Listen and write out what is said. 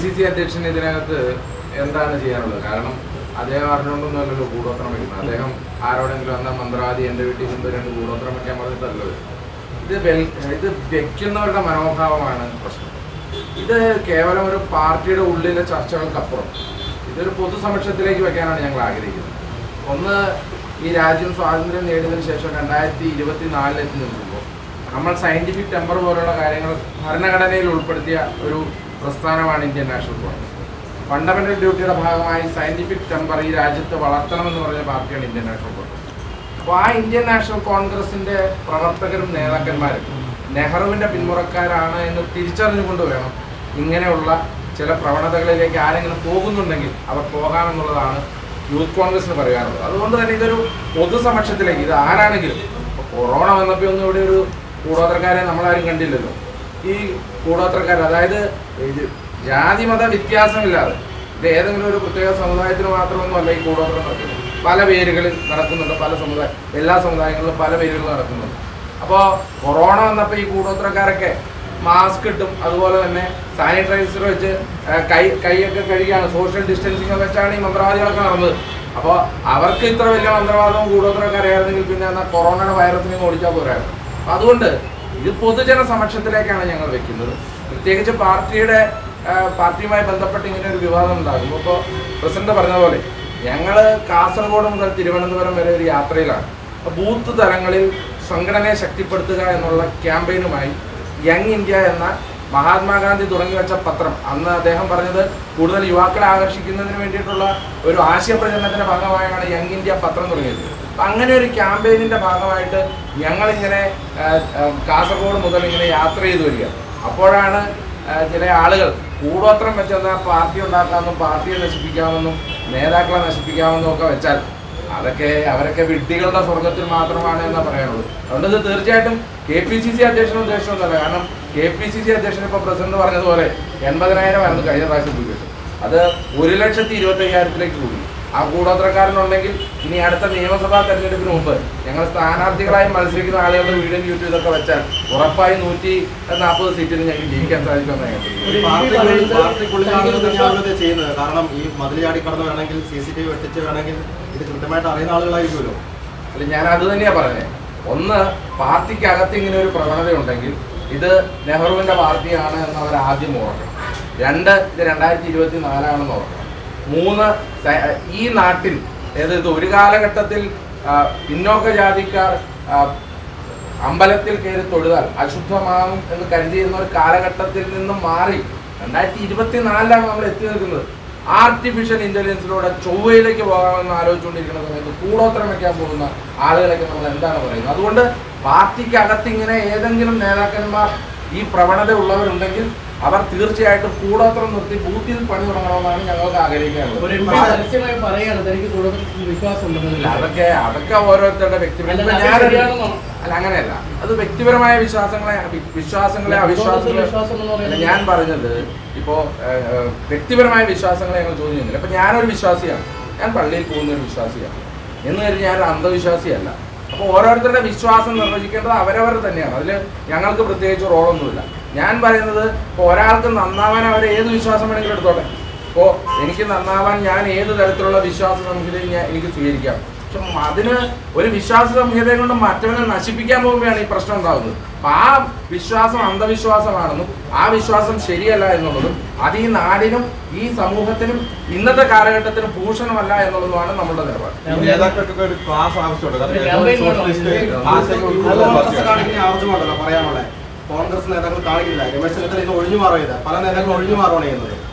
P C അധ്യക്ഷൻ ഇതിനകത്ത് എന്താണ് ചെയ്യാനുള്ളത്? കാരണം അദ്ദേഹം അറിഞ്ഞുകൊണ്ടൊന്നുമല്ലല്ലോ കൂടോത്രം വയ്ക്കുന്നത് അദ്ദേഹം ആരോടെങ്കിലും അന്ന മന്ത്രവാദി എന്റെ വീട്ടിൽ കൊണ്ട് രണ്ട് കൂടോത്രം വയ്ക്കാൻ പറഞ്ഞിട്ടല്ലോ ഇത്. ഇത് വെക്കുന്നവരുടെ മനോഭാവമാണ് പ്രശ്നം. ഇത് കേവലം ഒരു പാർട്ടിയുടെ ഉള്ളിലെ ചർച്ചകൾക്കപ്പുറം. ഇതൊരു പൊതുസമക്ഷത്തിലേക്ക് വെക്കാനാണ് ഞങ്ങൾ ആഗ്രഹിക്കുന്നത്. ഒന്ന് ഈ രാജ്യം സ്വാതന്ത്ര്യം നേടിയതിനു ശേഷം രണ്ടായിരത്തി ഇരുപത്തി നാലിലെത്തി നിൽക്കുമ്പോൾ നമ്മൾ സയന്റിഫിക് ടെമ്പർ പോലുള്ള കാര്യങ്ങൾ ഭരണഘടനയിൽ ഉൾപ്പെടുത്തിയ ഒരു പ്രസ്ഥാനമാണ് ഇന്ത്യൻ നാഷണൽ കോൺഗ്രസ് ഫണ്ടമെന്റൽ ഡ്യൂട്ടിയുടെ ഭാഗമായി സയന്റിഫിക് ടെമ്പർ ഈ രാജ്യത്ത് വളർത്തണമെന്ന് പറഞ്ഞ പാർട്ടിയാണ് ഇന്ത്യൻ നാഷണൽ കോൺഗ്രസ് അപ്പോൾ ആ ഇന്ത്യൻ നാഷണൽ കോൺഗ്രസിന്റെ പ്രവർത്തകരും നേതാക്കന്മാരും നെഹ്റുവിന്റെ പിന്മുറക്കാരാണ് എന്ന് തിരിച്ചറിഞ്ഞുകൊണ്ട് വേണം ഇങ്ങനെയുള്ള ചില പ്രവണതകളിലേക്ക് ആരെങ്കിലും പോകുന്നുണ്ടെങ്കിൽ അവർ പോകാമെന്നുള്ളതാണ് യൂത്ത് കോൺഗ്രസിന് പറയാറുള്ളത് അതുകൊണ്ട് തന്നെ ഇതൊരു പൊതുസമക്ഷത്തിലേക്ക് ഇത് ആരാണെങ്കിലും കൊറോണ വന്നപ്പോൾ ഒന്നും ഇവിടെ ഒരു കൂടോത്രക്കാരെ നമ്മളാരും കണ്ടില്ലല്ലോ. ഈ കൂടോത്രക്കാർ അതായത് ജാതിമത ജാതി മത വ്യത്യാസമില്ലാതെ ഇത് ഏതെങ്കിലും ഒരു പ്രത്യേക സമുദായത്തിന് മാത്രമൊന്നുമല്ല ഈ കൂടോത്രം നടക്കുന്നത്. പല പേരുകളിൽ നടക്കുന്നുണ്ട് പല സമുദായ എല്ലാ സമുദായങ്ങളിലും പല പേരുകളിൽ നടക്കുന്നുണ്ട്. അപ്പോൾ കൊറോണ വന്നപ്പോൾ ഈ കൂടോത്രക്കാരൊക്കെ മാസ്ക് ഇട്ടും അതുപോലെ തന്നെ സാനിറ്റൈസർ വെച്ച് കൈ കൈയൊക്കെ കഴുകിയാണ് സോഷ്യൽ ഡിസ്റ്റൻസിങ് വെച്ചാണ് ഈ മന്ത്രവാദികളൊക്കെ നടന്നത്. അപ്പോൾ അവർക്ക് ഇത്ര വലിയ മന്ത്രവാദവും കൂടോത്രമൊക്കെ അറിയാമെങ്കിൽ പിന്നെ എന്നാൽ കൊറോണയുടെ വൈറസിനെ ഓടിച്ചാൽ പോരായിരുന്നു. അതുകൊണ്ട് ഇത് പൊതുജന സമക്ഷത്തിലേക്കാണ് ഞങ്ങൾ വെക്കുന്നത്. പ്രത്യേകിച്ച് പാർട്ടിയുടെ പാർട്ടിയുമായി ബന്ധപ്പെട്ട് ഇങ്ങനെ ഒരു വിവാദം ഉണ്ടാകും. ഇപ്പോൾ പ്രസിഡന്റ് പറഞ്ഞ പോലെ ഞങ്ങൾ കാസർഗോഡ് മുതൽ തിരുവനന്തപുരം വരെ ഒരു യാത്രയിലാണ്. ബൂത്ത് തലങ്ങളിൽ സംഘടനയെ ശക്തിപ്പെടുത്തുക എന്നുള്ള ക്യാമ്പയിനുമായി യങ് ഇന്ത്യ എന്ന മഹാത്മാഗാന്ധി തുടങ്ങി വെച്ച പത്രം അന്ന് അദ്ദേഹം പറഞ്ഞത് കൂടുതൽ യുവാക്കളെ ആകർഷിക്കുന്നതിന് വേണ്ടിയിട്ടുള്ള ഒരു ആശയപ്രചരണത്തിന്റെ ഭാഗമായാണ് യങ് ഇന്ത്യ പത്രം തുടങ്ങിയത്. അങ്ങനെ ഒരു ക്യാമ്പയിനിന്റെ ഭാഗമായിട്ട് ഞങ്ങളിങ്ങനെ കാസർഗോഡ് മുതൽ ഇങ്ങനെ യാത്ര ചെയ്തു വരിക. അപ്പോഴാണ് ചില ആളുകൾ കൂടോത്രം വെച്ചെന്ന പാർട്ടി ഉണ്ടാക്കാമെന്നും പാർട്ടിയെ നശിപ്പിക്കാമെന്നും നേതാക്കളെ നശിപ്പിക്കാമെന്നും ഒക്കെ വെച്ചാൽ അതൊക്കെ അവരൊക്കെ വിഡ്ഢികളുടെ സ്വർഗത്തിൽ മാത്രമാണ് എന്നാ പറയാനുള്ളത് അതുകൊണ്ട് ഇത് തീർച്ചയായിട്ടും കെ പി സി സി അധ്യക്ഷനും ഉദ്ദേശമൊന്നുമല്ല കാരണം കെ പി സി സി അധ്യക്ഷൻ ഇപ്പോൾ പ്രസിഡന്റ് പറഞ്ഞതുപോലെ എൺപതിനായിരം ആയിരുന്നു കഴിഞ്ഞ പ്രാവശ്യം കൂടിയത് അത് ഒരു ലക്ഷത്തി ഇരുപത്തി അയ്യായിരത്തിലേക്ക് കൂടി. ആ കൂടോത്രക്കാരനുണ്ടെങ്കിൽ ഇനി അടുത്ത നിയമസഭാ തെരഞ്ഞെടുപ്പിന് മുമ്പ് ഞങ്ങൾ സ്ഥാനാർത്ഥികളായി മത്സരിക്കുന്ന ആളുകളുടെ വീടും യൂട്യൂബ് ഇതൊക്കെ വെച്ചാൽ ഉറപ്പായി നൂറ്റി നാൽപ്പത് സീറ്റിൽ ഞങ്ങൾക്ക് ജയിക്കാൻ സാധിക്കും ചെയ്യുന്നത്. കാരണം ഈ മതിൽ ചാടി കടന്ന് വേണമെങ്കിൽ സി സി ടി വി വെട്ടിച്ച് വേണമെങ്കിൽ ഇത് കൃത്യമായിട്ട് അറിയുന്ന ആളുകളായിരിക്കുമല്ലോ. അല്ല ഞാൻ അത് തന്നെയാ പറഞ്ഞത് ഒന്ന് പാർട്ടിക്കകത്ത് ഇങ്ങനെ ഒരു പ്രവണത ഉണ്ടെങ്കിൽ ഇത് നെഹ്റുവിന്റെ പാർട്ടിയാണ് എന്ന് അവർ ആദ്യം ഓർക്കണം. രണ്ട് ഇത് രണ്ടായിരത്തി ഇരുപത്തി നാലാണെന്ന് ഓർക്കണം. മൂന്ന് ഈ നാട്ടിൽ അതായത് ഒരു കാലഘട്ടത്തിൽ പിന്നോക്ക ജാതിക്കാർ അമ്പലത്തിൽ കയറി തൊഴുതാൽ അശുദ്ധമാകും എന്ന് കരുതിയിരുന്ന ഒരു കാലഘട്ടത്തിൽ നിന്നും മാറി രണ്ടായിരത്തി ഇരുപത്തിനാലിലാണ് നമ്മൾ എത്തി നിൽക്കുന്നത്. ആർട്ടിഫിഷ്യൽ ഇന്റലിജൻസിലൂടെ ചൊവ്വയിലേക്ക് പോകാമെന്ന് ആലോചിച്ചുകൊണ്ടിരിക്കുന്ന സമയത്ത് കൂടോത്രം വയ്ക്കാൻ പോകുന്ന ആളുകളൊക്കെ നമ്മൾ എന്താണ് പറയുന്നത്? അതുകൊണ്ട് പാർട്ടിക്കകത്ത് ഇങ്ങനെ ഏതെങ്കിലും നേതാക്കന്മാർ ഈ പ്രവണത ഉള്ളവരുണ്ടെങ്കിൽ അവർ തീർച്ചയായിട്ടും കൂടോത്രം നിർത്തി ബൂത്തിൽ പണി തുടങ്ങണമെന്നാണ് ഞങ്ങൾക്ക് ആഗ്രഹിക്കാനുള്ളത്. അതൊക്കെ അതൊക്കെ ഓരോരുത്തരുടെ വ്യക്തിപരം അല്ല, അങ്ങനെയല്ല. അത് വ്യക്തിപരമായ വിശ്വാസങ്ങളെ വിശ്വാസങ്ങളെ അവിശ്വാസങ്ങളെ ഞാൻ പറഞ്ഞത് ഇപ്പോ വ്യക്തിപരമായ വിശ്വാസങ്ങളെ ഞങ്ങൾ ചോദ്യം ചെയ്യുന്നില്ല. അപ്പൊ ഞാനൊരു വിശ്വാസിയാണ്. ഞാൻ പള്ളിയിൽ പോകുന്ന ഒരു വിശ്വാസിയാണ്. എന്ന് കരുതി ഞാനൊരു അന്ധവിശ്വാസിയല്ല. അപ്പോൾ ഓരോരുത്തരുടെ വിശ്വാസം നിർവചിക്കേണ്ടത് അവരവർ തന്നെയാണ്. അതിൽ ഞങ്ങൾക്ക് പ്രത്യേകിച്ച് റോളൊന്നുമില്ല. ഞാൻ പറയുന്നത് ഇപ്പോൾ ഒരാൾക്ക് നന്നാവാൻ അവർ ഏത് വിശ്വാസം വേണമെങ്കിലും എടുത്തോട്ടെ. ഇപ്പോൾ എനിക്ക് നന്നാവാൻ ഞാൻ ഏത് തരത്തിലുള്ള വിശ്വാസ സംഹിതയും ഞാൻ എനിക്ക് സ്വീകരിക്കാം. പക്ഷെ അതിന് ഒരു വിശ്വാസ സംഹിതയെ കൊണ്ട് മറ്റവനെ നശിപ്പിക്കാൻ പോകുമ്പോഴാണ് ഈ പ്രശ്നം ഉണ്ടാകുന്നത് അപ്പം ആ വിശ്വാസം അന്ധവിശ്വാസമാണെന്നും ആ വിശ്വാസം ശരിയല്ല എന്നുള്ളതും അത് ഈ നാടിനും ഈ സമൂഹത്തിനും ഇന്നത്തെ കാലഘട്ടത്തിനും ഭൂഷണമല്ല എന്നുള്ളതുമാണ് നമ്മുടെ നിലപാട്. നേതാക്കൾക്കൊക്കെ ഒരു ക്ലാസ് ആവശ്യമുണ്ട്. പറയാനുള്ളത്. കോൺഗ്രസ് നേതാക്കൾ കാണിക്കില്ല രമേശ് ചെന്നിത്തല ഇന്ന് ഒഴിഞ്ഞു മാറുക പല നേതാക്കളും ഒഴിഞ്ഞു മാറുകയാണ് ചെയ്യുന്നത്.